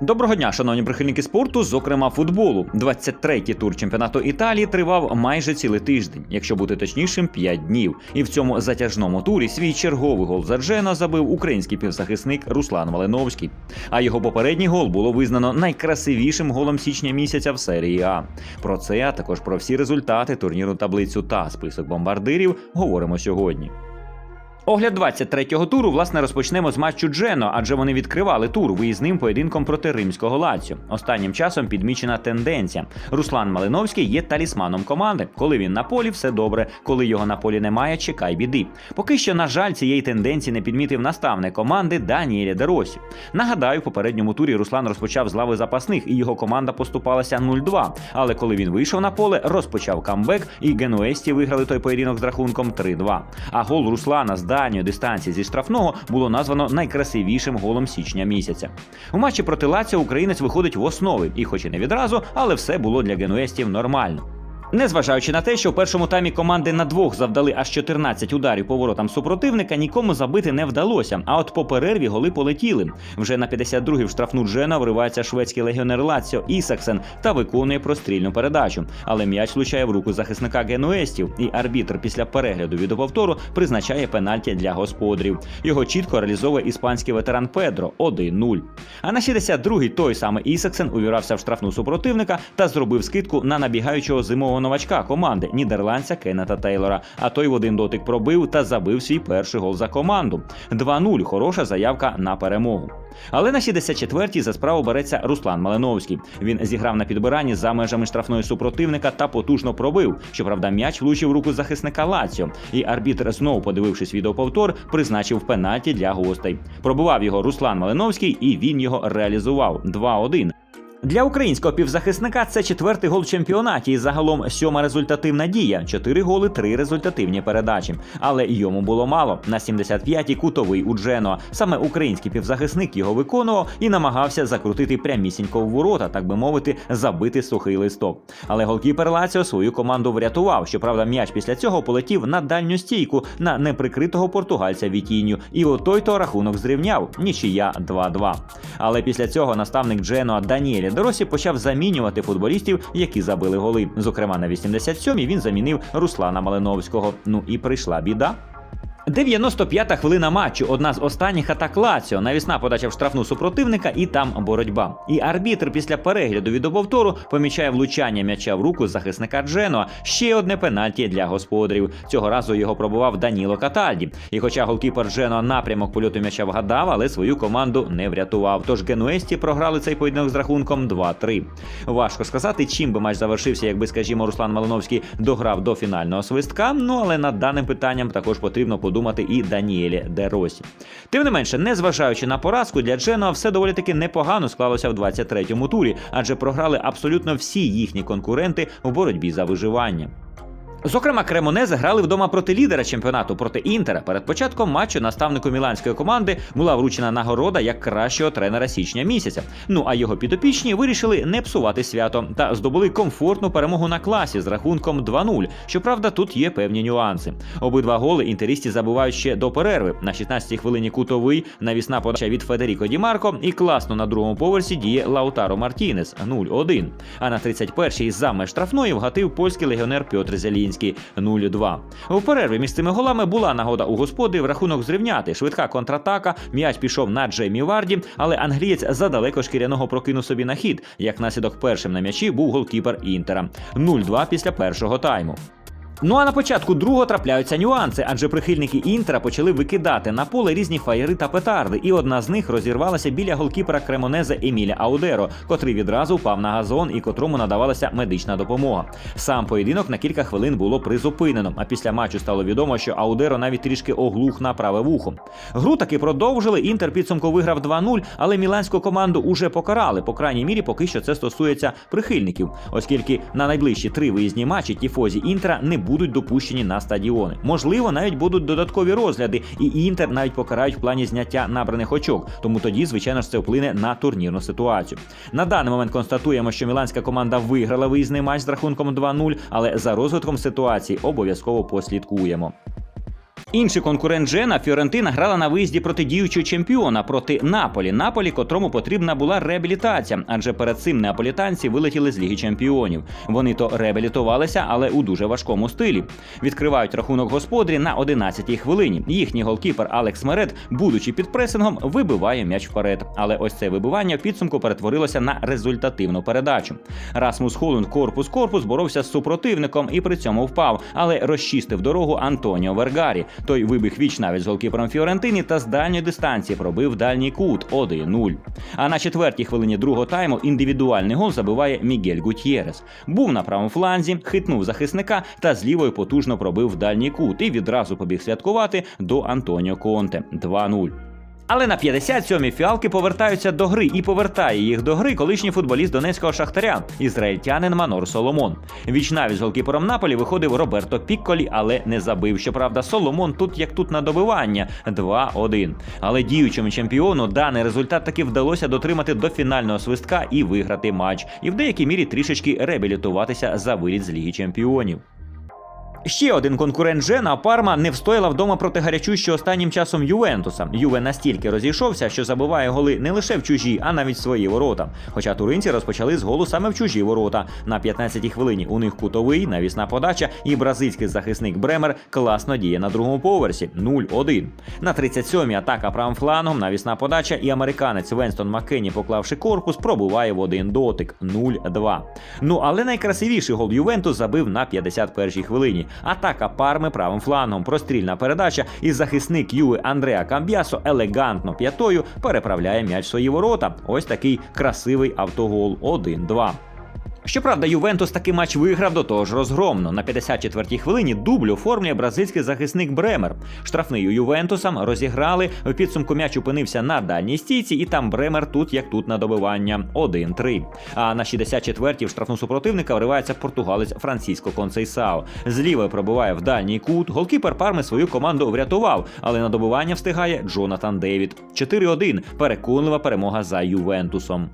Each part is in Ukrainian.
Доброго дня, шановні прихильники спорту, зокрема футболу. 23-й тур чемпіонату Італії тривав майже цілий тиждень, якщо бути точнішим, 5 днів. І в цьому затяжному турі свій черговий гол за Джена забив український півзахисник Руслан Малиновський. А його попередній гол було визнано найкрасивішим голом січня місяця в серії А. Про це, а також про всі результати турніру таблицю та список бомбардирів говоримо сьогодні. Огляд 23-го туру власне розпочнемо з матчу Джено, адже вони відкривали тур виїзним поєдинком проти римського Лаціо. Останнім часом підмічена тенденція. Руслан Малиновський є талісманом команди. Коли він на полі, все добре. Коли його на полі немає, чекай біди. Поки що, на жаль, цієї тенденції не підмітив наставник команди Даніеля Деросі. Нагадаю, в попередньому турі Руслан розпочав з лави запасних, і його команда поступалася 0-2. Але коли він вийшов на поле, розпочав камбек, і генуесті виграли той поєдинок з рахунком 3-2. А гол Руслана з дальньої дистанції зі штрафного було названо найкрасивішим голом січня місяця. У матчі проти Лаціо українець виходить в основи, і хоч і не відразу, але все було для генуестів нормально. Незважаючи на те, що в першому таймі команди на двох завдали аж 14 ударів по воротам супротивника, нікому забити не вдалося. А от по перерві голи полетіли. Вже на 52-й в штрафну Джена вривається шведський легіонер Лаціо Ісаксен та виконує прострільну передачу. Але м'яч влучає в руку захисника генуестів, і арбітр після перегляду відеоповтору призначає пенальті для господарів. Його чітко реалізовує іспанський ветеран Педро 1-0. А на 62-й той самий Ісаксен увірався в штрафну супротивника та зробив скидку на набігаючого зимового новачка команди нідерландця Кеннета Тейлора. А той в один дотик пробив та забив свій перший гол за команду. 2-0 хороша заявка на перемогу. Але на 64-й за справу береться Руслан Малиновський. Він зіграв на підбиранні за межами штрафної супротивника та потужно пробив. Щоправда, м'яч влучив руку захисника Лаціо. І арбітр, знову подивившись відеоповтор, призначив пенальті для гостей. Пробував його Руслан Малиновський, і він його реалізував 2-1. Для українського півзахисника це четвертий гол в чемпіонаті і загалом сьома результативна дія. Чотири голи, три результативні передачі. Але йому було мало. На 75-й кутовий у Джено. Саме український півзахисник його виконував і намагався закрутити прямісінько в ворота, так би мовити, забити сухий листок. Але голкіпер Лаціо свою команду врятував. Щоправда, м'яч після цього полетів на дальню стійку на неприкритого португальця Вітіню. І отой то рахунок зрівняв. Нічия 2-2. Але після цього наставник Джено Даніелі Доросі почав замінювати футболістів, які забили голи. Зокрема, на 87-й він замінив Руслана Малиновського. Ну і прийшла біда. 95-та хвилина матчу. Одна з останніх атак Лаціо. Навісна подача в штрафну супротивника, і там боротьба. І арбітр після перегляду від повтору помічає влучання м'яча в руку захисника Джено. Ще одне пенальті для господарів. Цього разу його пробував Даніло Катальді. І хоча голкіпер Джено напрямок польоту м'яча вгадав, але свою команду не врятував. Тож генуесті програли цей поєдинок з рахунком 2-3. Важко сказати, чим би матч завершився, якби, скажімо, Руслан Малиновський дограв до фінального свистка. Ну але над даним питанням також потрібно подумати подумати і Даніелі Деросі. Тим не менше, незважаючи на поразку, для Дженуа все доволі таки непогано склалося в 23-му турі, адже програли абсолютно всі їхні конкуренти в боротьбі за виживання. Зокрема, Кремонези грали вдома проти лідера чемпіонату проти Інтера. Перед початком матчу наставнику міланської команди була вручена нагорода як кращого тренера січня місяця. Ну а його підопічні вирішили не псувати свято та здобули комфортну перемогу на класі з рахунком 2-0. Щоправда, тут є певні нюанси. Обидва голи інтерісті забувають ще до перерви. На 16-й хвилині кутовий навісна подача від Федеріко Ді Марко і класно на другому поверсі діє Лаутаро Мартінес 0-1. А на 31-й за меж штрафної вгатив польський легіонер Пьотр Зелінський. 0-2. У перерві між цими голами була нагода у господи рахунок зрівняти. Швидка контратака, м'яч пішов на Джеймі Варді, але англієць задалеко шкіряного прокинув собі на хід. Як наслідок першим на м'ячі був голкіпер Інтера. 0-2 після першого тайму. Ну а на початку другого трапляються нюанси, адже прихильники Інтера почали викидати на поле різні фаєри та петарди, і одна з них розірвалася біля голкіпера Кремонезе Еміля Аудеро, котрий відразу впав на газон і котрому надавалася медична допомога. Сам поєдинок на кілька хвилин було призупинено. А після матчу стало відомо, що Аудеро навіть трішки оглух на праве вухо. Гру таки продовжили. Інтер підсумку виграв 2-0, але міланську команду уже покарали. По крайній мірі, поки що це стосується прихильників, оскільки на найближчі три виїзні матчі тіфозі Інтера не будуть допущені на стадіони. Можливо, навіть будуть додаткові розгляди, і інтер навіть покарають в плані зняття набраних очок. Тому тоді, звичайно ж, це вплине на турнірну ситуацію. На даний момент констатуємо, що міланська команда виграла виїзний матч з рахунком 2-0, але за розвитком ситуації обов'язково послідкуємо. Інший конкурент Джена Фіорентина грала на виїзді проти діючого чемпіона проти Наполі. Наполі, котрому потрібна була реабілітація, адже перед цим неаполітанці вилетіли з Ліги Чемпіонів. Вони то реабілітувалися, але у дуже важкому стилі. Відкривають рахунок господарі на 11-й хвилині. Їхній голкіпер Алекс Мерет, будучи під пресингом, вибиває м'яч вперед. Але ось це вибивання в підсумку перетворилося на результативну передачу. Расмус Холланд корпус корпус боровся з супротивником і при цьому впав, але розчистив дорогу Антоніо Вергарі. Той вибіг віч навіть з голкіпером Фіорентині та з дальньої дистанції пробив дальній кут 1-0. А на четвертій хвилині другого тайму індивідуальний гол забиває Мігель Гутьєрес. Був на правому фланзі, хитнув захисника та з лівою потужно пробив дальній кут і відразу побіг святкувати до Антоніо Конте 2-0. Але на 57-й фіалки повертаються до гри і повертає їх до гри колишній футболіст донецького шахтаря, ізраїльтянин Манор Соломон. Вічнавість з голкіпером Наполі виходив Роберто Пікколі, але не забив. Щоправда, Соломон тут як тут на добивання 2-1. Але діючому чемпіону даний результат таки вдалося дотримати до фінального свистка і виграти матч, і в деякій мірі трішечки реабілітуватися за виліт з Ліги Чемпіонів. Ще один конкурент Жена Парма не встояла вдома проти гарячущого останнім часом Ювентуса. Юве настільки розійшовся, що забиває голи не лише в чужі, а навіть в свої ворота. Хоча туринці розпочали з голу саме в чужі ворота. На 15-й хвилині у них кутовий, навісна подача, і бразильський захисник Бремер класно діє на другому поверсі 0-1. На 37-й атака правим флангом, навісна подача, і американець Венстон Маккені, поклавши корпус, пробуває в один дотик 0-2. Ну але найкрасивіший гол Ювентус забив на 51-й хвилині. Атака парми правим флангом, прострільна передача, і захисник Юви Андреа Камб'ясо елегантно п'ятою переправляє м'яч свої ворота. Ось такий красивий автогол 1-2. Щоправда, Ювентус такий матч виграв до того ж розгромно. На 54-й хвилині дубль оформлює бразильський захисник Бремер. Штрафний у Ювентусам розіграли. В підсумку м'яч опинився на дальній стійці, і там Бремер тут як тут на добивання 1-3. А на 64-й в штрафну супротивника вривається португалець Франциско Концейсао. Зліва пробиває в дальній кут. Голкіпер Парми свою команду врятував, але на добивання встигає Джонатан Девід. 4-1. Переконлива перемога за Ювентусом.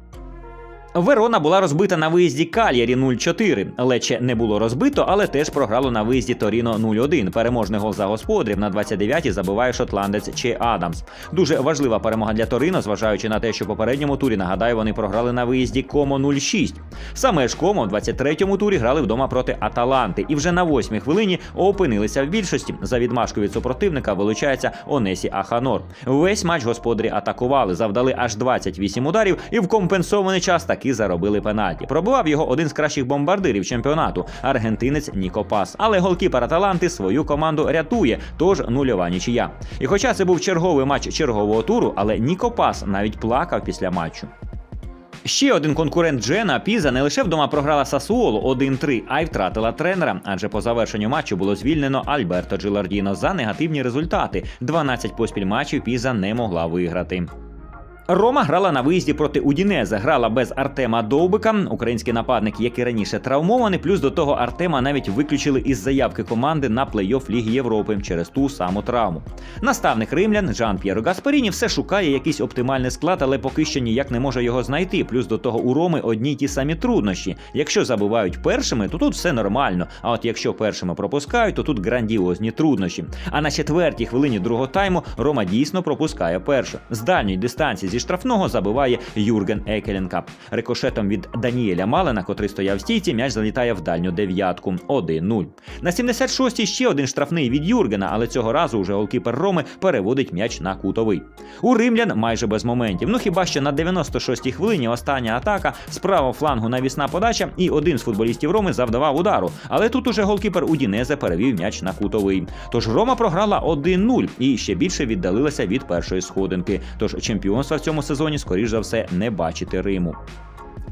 Верона була розбита на виїзді Кальярі 0-4. Лече не було розбито, але теж програло на виїзді Торіно 0-1. Переможний гол за господарів на 29-й забиває шотландець Че Адамс. Дуже важлива перемога для Торино, зважаючи на те, що в попередньому турі нагадаю, вони програли на виїзді Комо 0-6. Саме ж Комо в 23-му турі грали вдома проти Аталанти, і вже на 8-й хвилині опинилися в більшості. За відмашку від супротивника вилучається Онесі Аханор. Весь матч господарі атакували, завдали аж 28 ударів, і в компенсований час таки заробили пенальті. Пробував його один з кращих бомбардирів чемпіонату аргентинець Ніко Пас. Але голкіпер Аталанти свою команду рятує, тож нульова нічия. І хоча це був черговий матч чергового туру, але Ніко Пас навіть плакав після матчу. Ще один конкурент Джена Піза не лише вдома програла Сасуолу 1-3, а й втратила тренера. Адже по завершенню матчу було звільнено Альберто Джилардіно за негативні результати. 12 поспіль матчів Піза не могла виграти. Рома грала на виїзді проти Удінезе. Грала без Артема Довбика, український нападник, як і раніше травмований. Плюс до того Артема навіть виключили із заявки команди на плей-офф Ліги Європи через ту саму травму. Наставник римлян Жан П'єро Гаспаріні все шукає якийсь оптимальний склад, але поки що ніяк не може його знайти. Плюс до того у Роми одні й ті самі труднощі. Якщо забувають першими, то тут все нормально. А от якщо першими пропускають, то тут грандіозні труднощі. А на четвертій хвилині другого тайму Рома дійсно пропускає першу. З дальньої дистанції зі штрафного забиває Юрген Екеленкап. Рикошетом від Даніеля Малена, котрий стояв в стійці, м'яч залітає в дальню дев'ятку 1-0. На 76-й ще один штрафний від Юргена, але цього разу уже голкіпер Роми переводить м'яч на кутовий. У римлян майже без моментів. Ну хіба що на 96-й хвилині остання атака з правого флангу навісна подача, і один з футболістів Роми завдавав удару. Але тут уже голкіпер Удінезе перевів м'яч на кутовий. Тож Рома програла 1-0 і ще більше віддалилася від першої сходинки. Тож чемпіонства в цьому сезоні, скоріш за все, не бачити Риму.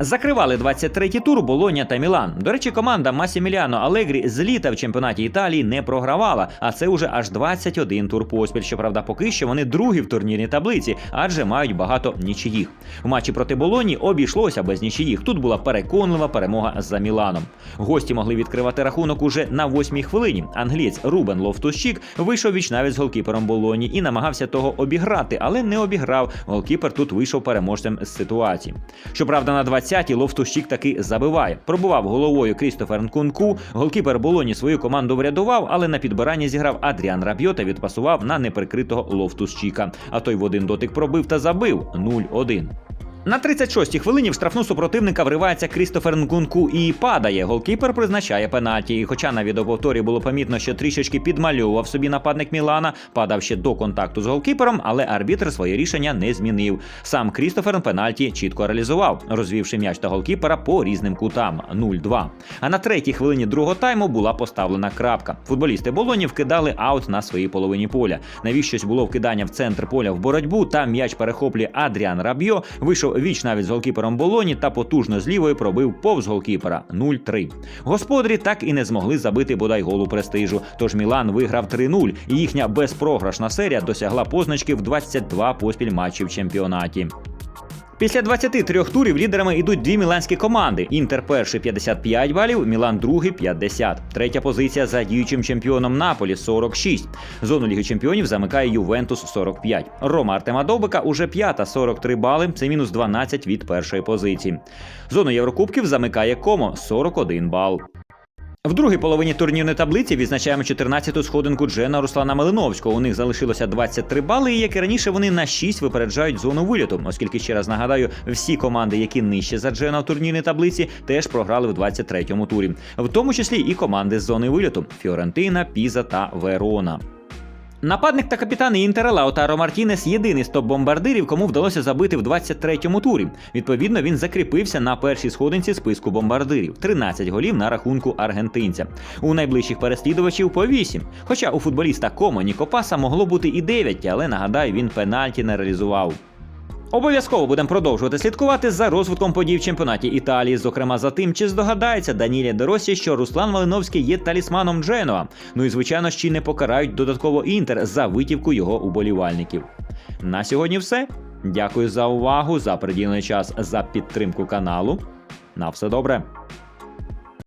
Закривали 23-й тур Болоня та Мілан. До речі, команда Масіміліано Алегрі з літа в чемпіонаті Італії не програвала, а це уже аж 21 тур поспіль. Щоправда, поки що вони другі в турнірній таблиці, адже мають багато нічиїх. В матчі проти Болоні обійшлося без нічиїх. Тут була переконлива перемога за Міланом. Гості могли відкривати рахунок уже на восьмій хвилині. Англієць Рубен Лофтущик вийшов віч навіть з голкіпером Болоні і намагався того обіграти, але не обіграв. Голкіпер тут вийшов переможцем з ситуації. Щоправда, на 20 20-й Лофтущик таки забиває. Пробував головою Крістофер Нкунку. Голкіпер Болоні свою команду врятував, але на підбиранні зіграв Адріан Рабьо та відпасував на неприкритого Лофтущика. А той в один дотик пробив та забив 0-1. На 36-й хвилині в штрафну супротивника вривається Крістофер Нкунку і падає. Голкіпер призначає пенальті. І хоча на відеоповторі було помітно, що трішечки підмальовував собі нападник Мілана, падав ще до контакту з голкіпером, але арбітр своє рішення не змінив. Сам Крістофер пенальті чітко реалізував, розвівши м'яч та голкіпера по різним кутам 0-2. А на третій хвилині другого тайму була поставлена крапка. Футболісти Болоні вкидали аут на своїй половині поля. Навіщось було вкидання в центр поля в боротьбу. Там м'яч перехоплює Адріан Рабьо. Вийшов віч навіть з голкіпером Болоні та потужно з лівої пробив повз голкіпера 0-3. Господарі так і не змогли забити бодай голу престижу. Тож Мілан виграв 3-0, і їхня безпрограшна серія досягла позначки в 22 поспіль матчів в чемпіонаті. Після 23 турів лідерами йдуть дві міланські команди: Інтер перший 55 балів, Мілан другий 50. Третя позиція за діючим чемпіоном Наполі 46. Зону Ліги Чемпіонів замикає Ювентус 45. Рома Артема Довбика уже п'ята 43 бали. Це мінус 12 від першої позиції. Зону Єврокубків замикає Комо 41 бал. В другій половині турнірної таблиці відзначаємо 14-ту сходинку Джена Руслана Малиновського. У них залишилося 23 бали, і як і раніше вони на 6 випереджають зону виліту, оскільки ще раз нагадаю, всі команди, які нижче за Джена в турнірній таблиці, теж програли в 23-му турі, в тому числі і команди з зони виліту Фіорентина, Піза та Верона. Нападник та капітан Інтера Лаутаро Мартінес єдиний з топ-бомбардирів, кому вдалося забити в 23-му турі. Відповідно, він закріпився на першій сходинці списку бомбардирів 13 голів на рахунку аргентинця. У найближчих переслідувачів по 8. Хоча у футболіста Комо Нікопаса могло бути і 9, але нагадаю, він пенальті не реалізував. Обов'язково будемо продовжувати слідкувати за розвитком подій в чемпіонаті Італії, зокрема за тим, чи здогадається Данілі Деросі, що Руслан Малиновський є талісманом Дженуа. Ну і звичайно, ще не покарають додатково інтер за витівку його уболівальників. На сьогодні все. Дякую за увагу, за приділений час, за підтримку каналу. На все добре.